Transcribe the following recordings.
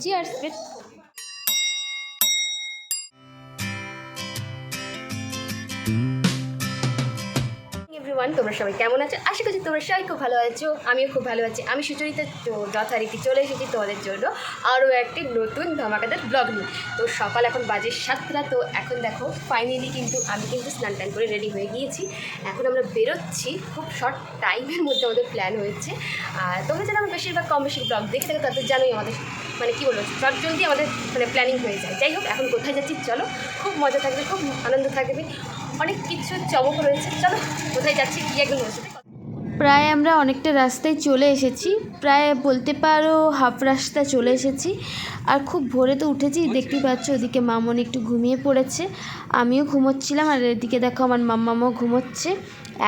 Cheers everyone, তোমরা সবাই কেমন আছো? আশা করছি তোমরা সবাই খুব ভালো আছো, আমিও খুব ভালো আছি। আমি সুচরিতা যথারীতি চলে এসেছি তোমাদের জন্য আরও একটি নতুন ধমাকাদের ব্লগ নিয়ে। তো সকাল এখন বাজে সাতটা, তো এখন দেখো ফাইনালি কিন্তু আমি কিন্তু স্নান টান করে রেডি হয়ে গিয়েছি। এখন আমরা বেরোচ্ছি, খুব শর্ট টাইমের মধ্যে আমাদের প্ল্যান হয়েছে। আর তোমরা যারা আমার বেশিরভাগ কম বেশি ব্লগ দেখে থাকো তাদের জানোই আমাদের মানে কী বলব জলদি আমাদের মানে প্ল্যানিং হয়ে যায়। যাই হোক, এখন কোথায় যাচ্ছি চলো, খুব মজা থাকবে, খুব আনন্দ থাকবে। অনেক কিছু চমক রয়েছে। চলো, কোথায় যাচ্ছি কি একদম প্রায় আমরা অনেকটা রাস্তায় চলে এসেছি। প্রায় বলতে পারো হাফ রাস্তা চলে এসেছি। আর খুব ভোরে তো উঠেছি, দেখতেই পাচ্ছ ওদিকে মামন একটু ঘুমিয়ে পড়েছে। আমিও ঘুমোচ্ছিলাম আর এদিকে দেখো আমার মাম্মামও ঘুমোচ্ছে।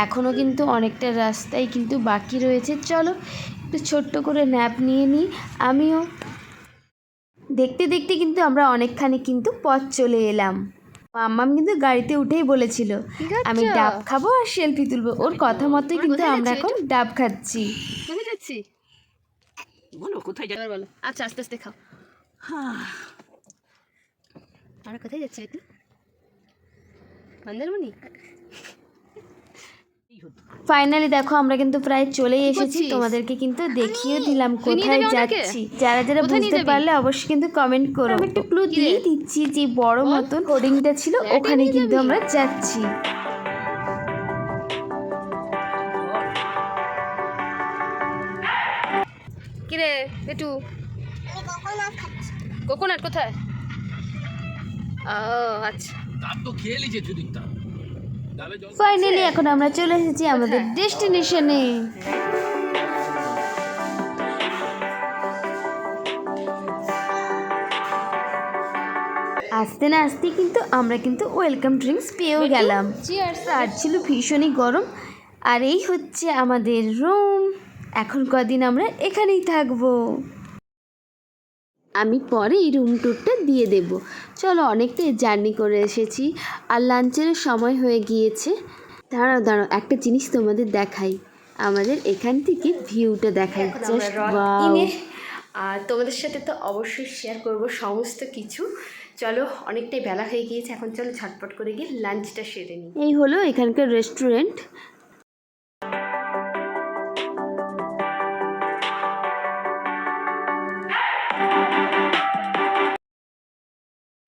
এখনও কিন্তু অনেকটা রাস্তায় কিন্তু বাকি রয়েছে। চলো, একটু ছোট্ট করে ন্যাপ নিয়ে নিই। আমিও দেখতে দেখতে কিন্তু আমরা অনেকখানি কিন্তু পথ চলে এলাম। মাম্মাম কিন্তু গাড়িতে উঠেই বলেছিল আমি ডাব খাব আর সেলফি তুলবো। ওর কথা মতোই কিন্তু আমরা এখন ডাব খাচ্ছি। কোথায় যাচ্ছি? বলো কোথায় যাবে এবার বলো। আচ্ছা আস্তে আস্তে খাও। আমরা কোথায় যাচ্ছি মন্দারমণি? ফাইনালি দেখো আমরা কিন্তু প্রায় চলেই এসেছি। তোমাদেরকে কিন্তু দেখিয়ে দিলাম কোথায় যাচ্ছি। যারা যারা বুঝতে পারলে অবশ্যই কিন্তু কমেন্ট করো। আমি একটু ক্লু দিয়ে দিচ্ছি যে বড় মতন হোর্ডিংটা ছিল ওখানে কিন্তু আমরা যাচ্ছি। কিরে পেটু কোকোনাট কোথায়? ও আচ্ছা। তো খেয়ে ডাবে জল ফাইনালি এখন আমরা চলে এসেছি আমাদের ডেস্টিনেশনে আসতে না আসতে কিন্তু আমরা কিন্তু ওয়েলকাম ড্রিঙ্কস পেয়েও গেলাম। আর ছিল ভীষণই গরম। আর এই হচ্ছে আমাদের রুম এখন কদিন আমরা এখানেই থাকব। আমি পরে এই রুম ট্যুরটা দিয়ে দেব। চলো অনেকটাই জার্নি করে এসেছি। আর লাঞ্চের সময় হয়ে গিয়েছে। দাঁড়াও দাঁড়াও একটা জিনিস তোমাদের দেখাই। আমাদের এখান থেকে ভিউটা দেখাই। আর তোমাদের সাথে তো অবশ্যই শেয়ার করব সমস্ত কিছু। চলো অনেকটাই বেলা হয়ে গিয়েছে। এখন চলো ঝটপট করে গিয়ে লাঞ্চটা সেরে নিই। এই হলো এখানকার রেস্টুরেন্ট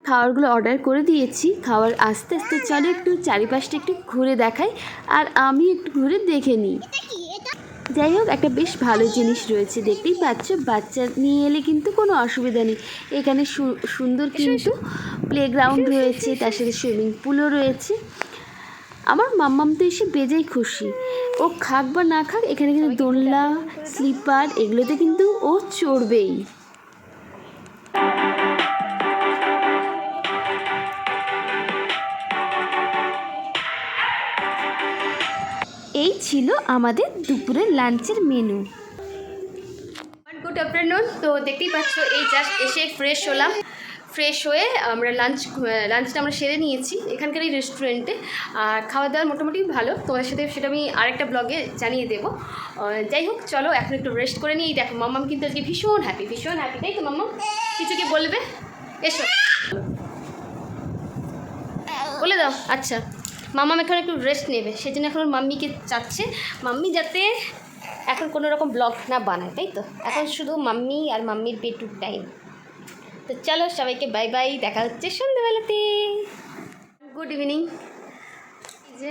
খাবারগুলো অর্ডার করে দিয়েছি। খাবার আস্তে আস্তে চলো একটু চারিপাশটা একটু ঘুরে দেখাই আর আমি একটু ঘুরে দেখে নিই। যাই হোক, একটা বেশ ভালো জিনিস রয়েছে। দেখতেই পাচ্ছ, বাচ্চা নিয়ে এলে কিন্তু কোনো অসুবিধা নেই। এখানে সুন্দর কিন্তু প্লেগ্রাউন্ড রয়েছে, তার সাথে সুইমিং পুলও রয়েছে। আমার মাম্মাম তো এসে বেজাই খুশি। ও খাক বা না খাক, এখানে কিন্তু দোলনা স্লিপার এগুলোতে কিন্তু ও চড়বেই। ছিল আমাদের দুপুরের লাঞ্চের মেনু গুড আফটারনুন তো দেখতেই পাচ্ছ, এই জাস্ট এসে ফ্রেশ হলাম। ফ্রেশ হয়ে আমরা লাঞ্চ লাঞ্চটা আমরা সেরে নিয়েছি এখানকার এই রেস্টুরেন্টে আর খাওয়া দাওয়া মোটামুটি ভালো। তোমাদের সাথে সেটা আমি আরেকটা ব্লগে জানিয়ে দেবো। যাই হোক, চলো, এখন একটু রেস্ট করে নিই। দেখো, মাম্মাম কিন্তু আজকে ভীষণ হ্যাপি ভীষণ হ্যাপি তাই তো, মাম্মাম? কিছু কি বলবে? এসো। বলে দাও আচ্ছা। মাম্মাম এখন একটু রেস্ট নেবে, সেজন্য এখন ওর মাম্মিকে চাচ্ছে মাম্মি যাতে এখন কোনো রকম ব্লগ না বানায়, তাই তো? এখন শুধু মাম্মি আর মাম্মির পেটুর টাইম তো চলো সবাইকে বাই বাই দেখা হচ্ছে সন্ধ্যাবেলাতে। গুড ইভিনিং যে,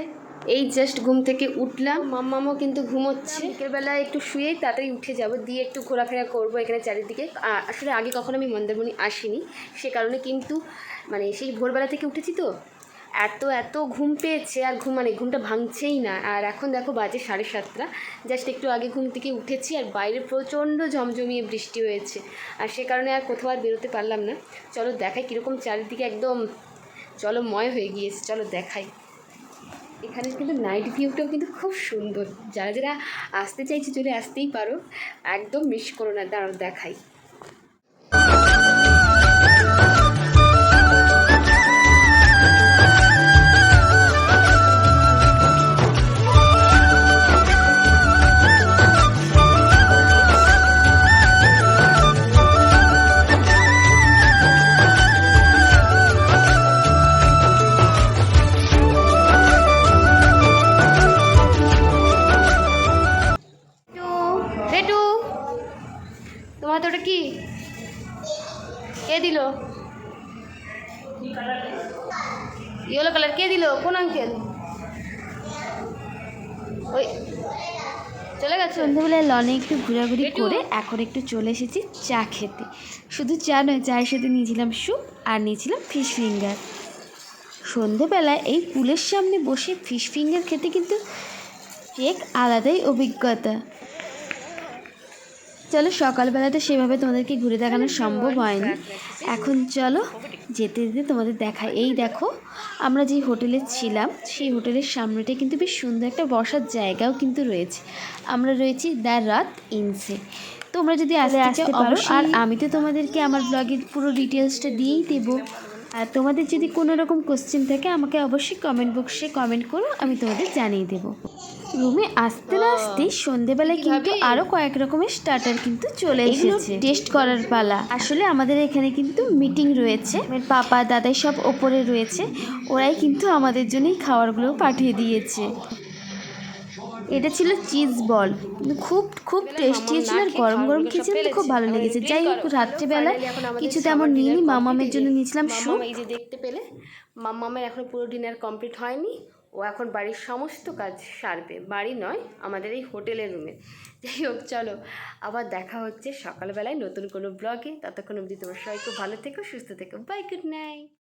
এই জাস্ট ঘুম থেকে উঠলাম। মাম্মামও কিন্তু ঘুমোচ্ছে। বিকেলবেলা একটু শুয়েই তাড়াতাড়ি উঠে যাব, দিয়ে একটু ঘোরাফেরা করব এখানে চারিদিকে। আসলে আগে কখনো আমি মন্দারমণি আসিনি, সে কারণে কিন্তু মানে সেই ভোরবেলা থেকে উঠেছি তো। এত এত ঘুম পেয়েছে, আর ঘুম মানে ঘুমটা ভাঙছেই না। আর এখন দেখো বাজে সাড়ে সাতটা। জাস্ট একটু আগে ঘুম থেকে উঠেছি, আর বাইরে প্রচণ্ড ঝমঝমিয়ে বৃষ্টি হয়েছে। আর সে কারণে আর কোথাও আর বেরোতে পারলাম না। চলো দেখাই কীরকম চারিদিকে একদম জলময় হয়ে গিয়েছে। চলো দেখাই। এখানে কিন্তু নাইট ভিউটাও কিন্তু খুব সুন্দর। যারা যারা আসতে চাইছে, চলে আসতেই পারো। একদম মিস করো না, দাঁড়াও দেখাই। ইয়েলো কালার কে দিল? কোন আঙ্কেল ওই চলে গেছে? সন্ধ্যাবেলায় লনে একটু ঘোরাঘুরি করে এখন একটু চলে এসেছি চা খেতে। শুধু চা নয় চায়ের সাথে নিয়েছিলাম স্যুপ আর নিয়েছিলাম ফিশ ফিঙ্গার সন্ধেবেলায় এই পুলের সামনে বসে ফিশ ফিঙ্গার খেতে কিন্তু এক আলাদাই অভিজ্ঞতা। চলো সকালবেলাটা সেভাবে তোমাদেরকে ঘুরে দেখানো সম্ভব হয়নি। এখন চলো যেতে যেতে তোমাদের দেখায় এই দেখো আমরা যেই হোটেলে ছিলাম সেই হোটেলের সামনেটা কিন্তু বেশ সুন্দর একটা বসার জায়গাও কিন্তু রয়েছে। আমরা রয়েছি দ্য রাত ইনসে। তোমরা যদি আসতে আসতে পারো। আর আমি তো তোমাদেরকে আমার ব্লগের পুরো ডিটেলসটা দিয়েই দেবো। আর তোমাদের যদি কোনো রকম কোশ্চেন থাকে আমাকে অবশ্যই কমেন্ট বক্সে কমেন্ট করো আমি তোমাদের জানিয়ে দেবো। রুমে আসতে না আসতেই সন্ধেবেলায় কিন্তু আরও কয়েক রকমের স্টার্টার কিন্তু চলে এসেছে। টেস্ট করার পালা। আসলে আমাদের এখানে কিন্তু মিটিং রয়েছে। পাপা দাদাই সব ওপরে রয়েছে। ওরাই কিন্তু আমাদের জন্যই খাবারগুলো পাঠিয়ে দিয়েছে। এটা ছিল চিজ বল। কিন্তু খুব খুব টেস্টি ছিল আর গরম গরম খেয়েছি কিন্তু খুব ভালো লেগেছে। যাই হোক রাত্রেবেলায় কিছু তেমন নিইনি মামামের জন্য নিয়েছিলাম স্যুপ এই যে দেখতে পেলে মাম্মামের এখন পুরো ডিনার কমপ্লিট হয়নি। ও এখন বাড়ির সমস্ত কাজ সারবে। বাড়ি নয় আমাদের এই হোটেলের রুমে যাই হোক চলো আবার দেখা হচ্ছে সকালবেলায় নতুন কোনো ব্লগে ততক্ষণ অবধি তোমার সবাই খুব ভালো থেকো সুস্থ থেকো। Bye good night